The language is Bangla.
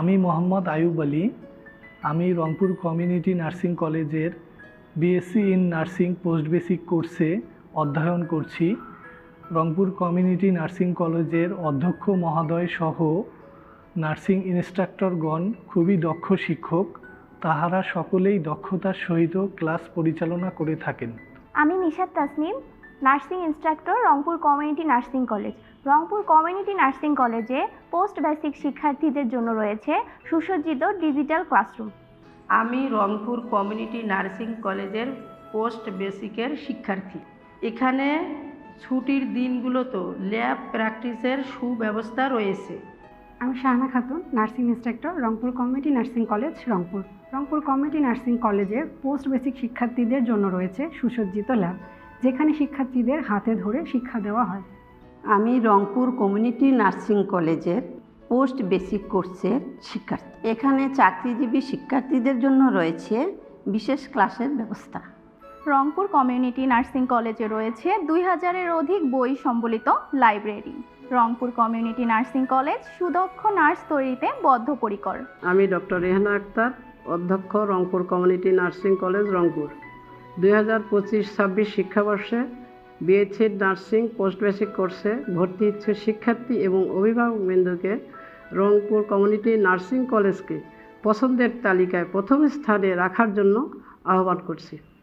আমি মোহাম্মদ আয়ুব আলী। আমি রংপুর কমিউনিটি নার্সিং কলেজের BSc in nursing post basic কোর্সে অধ্যয়ন করছি। রংপুর কমিউনিটি নার্সিং কলেজের অধ্যক্ষ মহোদয় সহ নার্সিং ইনস্ট্রাক্টরগণ খুবই দক্ষ শিক্ষক। তাহারা সকলেই দক্ষতার সহিত ক্লাস পরিচালনা করে থাকেন। আমি Nishad Tasnim nursing instructor Rangpur community nursing college. Rangpur community nursing কলেজে পোস্ট বেসিক শিক্ষার্থীদের জন্য রয়েছে সুসজ্জিত ডিজিটাল ক্লাসরুম। আমি রংপুর কমিউনিটি নার্সিং কলেজের পোস্ট বেসিকের শিক্ষার্থী। এখানে ছুটির দিনগুলোতে ল্যাব প্র্যাকটিসের সুব্যবস্থা রয়েছে। আমি Shahana Khatun nursing instructor Rangpur community nursing college Rangpur. Rangpur community nursing কলেজে পোস্ট বেসিক শিক্ষার্থীদের জন্য রয়েছে সুসজ্জিত ল্যাব। যেখানে শিক্ষার্থীদের হাতে ধরে শিক্ষা দেওয়া হয়। আমি রংপুর কমিউনিটি নার্সিং কলেজের পোস্ট বেসিক কোর্সের শিক্ষার্থী। এখানে চাকরিজীবী শিক্ষার্থীদের জন্য রয়েছে বিশেষ ক্লাসের ব্যবস্থা। রংপুর কমিউনিটি নার্সিং কলেজে রয়েছে দুই হাজারের অধিক বই সম্বলিত library. Rangpur community nursing college সুদক্ষ নার্স তৈরিতে বদ্ধপরিকর। আমি ডক্টর রেহানা আক্তার অধ্যক্ষ Rangpur community nursing college Rangpur. দুই হাজার পঁচিশ ছাব্বিশ শিক্ষাবর্ষে বিএসসি নার্সিং পোস্ট বেসিক কোর্সে ভর্তি ইচ্ছুক শিক্ষার্থী এবং অভিভাবক অভিভাবকবৃন্দকে রংপুর কমিউনিটি নার্সিং কলেজকে পছন্দের তালিকায় প্রথম স্থানে রাখার জন্য আহ্বান করছি।